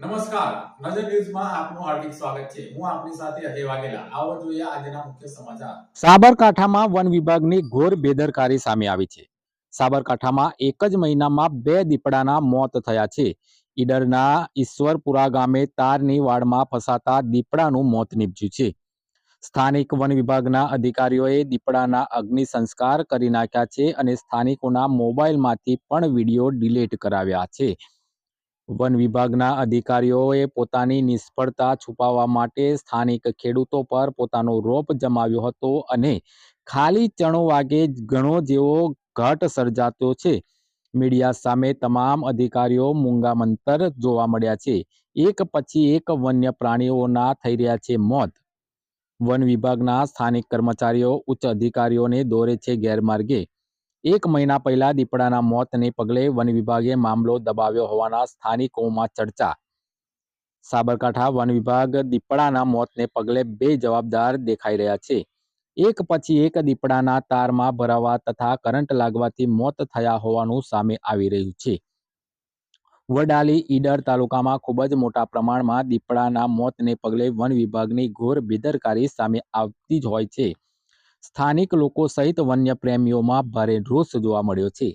નમસ્કાર. નજર ન્યૂઝમાં આપનું હાર્દિક સ્વાગત છે. હું આપની સાથે અજય વાઘેલા. આવો જોઈએ આજના મુખ્ય સમાચાર. સાબરકાંઠામાં વન વિભાગની ઘોર બેદરકારી સામે આવી છે. સાબરકાંઠામાં એક જ મહિનામાં બે દીપડાના મોત થયા છે. ઈડરના ઈશ્વરપુરા ગામે તારની વાડમાં ફસાતા દીપડાનું મોત નીપજ્યું છે. સ્થાનિક વન વિભાગના અધિકારીઓએ દીપડાના અગ્નિ સંસ્કાર કરી નાખ્યા છે અને સ્થાનિકોના મોબાઈલમાંથી પણ વીડિયો ડિલીટ કરાવ્યા છે. વન વિભાગના અધિકારીઓએ પોતાની નિષ્ફળતા છુપાવવા માટે સ્થાનિક ખેડૂતો પર પોતાનો રોપ જમાવ્યો હતો અને ખાલી ચણો વાગે ઘણો જેવો ઘટ સર્જાતો છે. મીડિયા સામે તમામ અધિકારીઓ મૂંગામંતર જોવા મળ્યા છે. એક પછી એક વન્ય પ્રાણીઓના થઈ રહ્યા છે મોત. વન વિભાગના સ્થાનિક કર્મચારીઓ, ઉચ્ચ અધિકારીઓને દોરે છે ગેરમાર્ગે. એક મહિના પહેલા દીપડાના મોતને પગલે વન વિભાગે મામલો દબાવ્યો હોવાના સ્થાનિકોમાં ચર્ચા. સાબરકાંઠા વન વિભાગ દીપડાના મોતને પગલે બે જવાબદાર દેખાઈ રહ્યા છે. એક પછી એક દીપડાના તારમાં ભરાવા તથા કરંટ લાગવાથી મોત થયા હોવાનું સામે આવી રહ્યું છે. વડાલી ઈડર તાલુકામાં ખૂબ જ મોટા પ્રમાણમાં દીપડાના મોતને પગલે વન વિભાગની ઘોર બેદરકારી સામે આવતી જ હોય છે. સ્થાનિક લોકો સહિત વન્ય પ્રેમીઓમાં ભારે રોષ જોવા મળ્યો છે.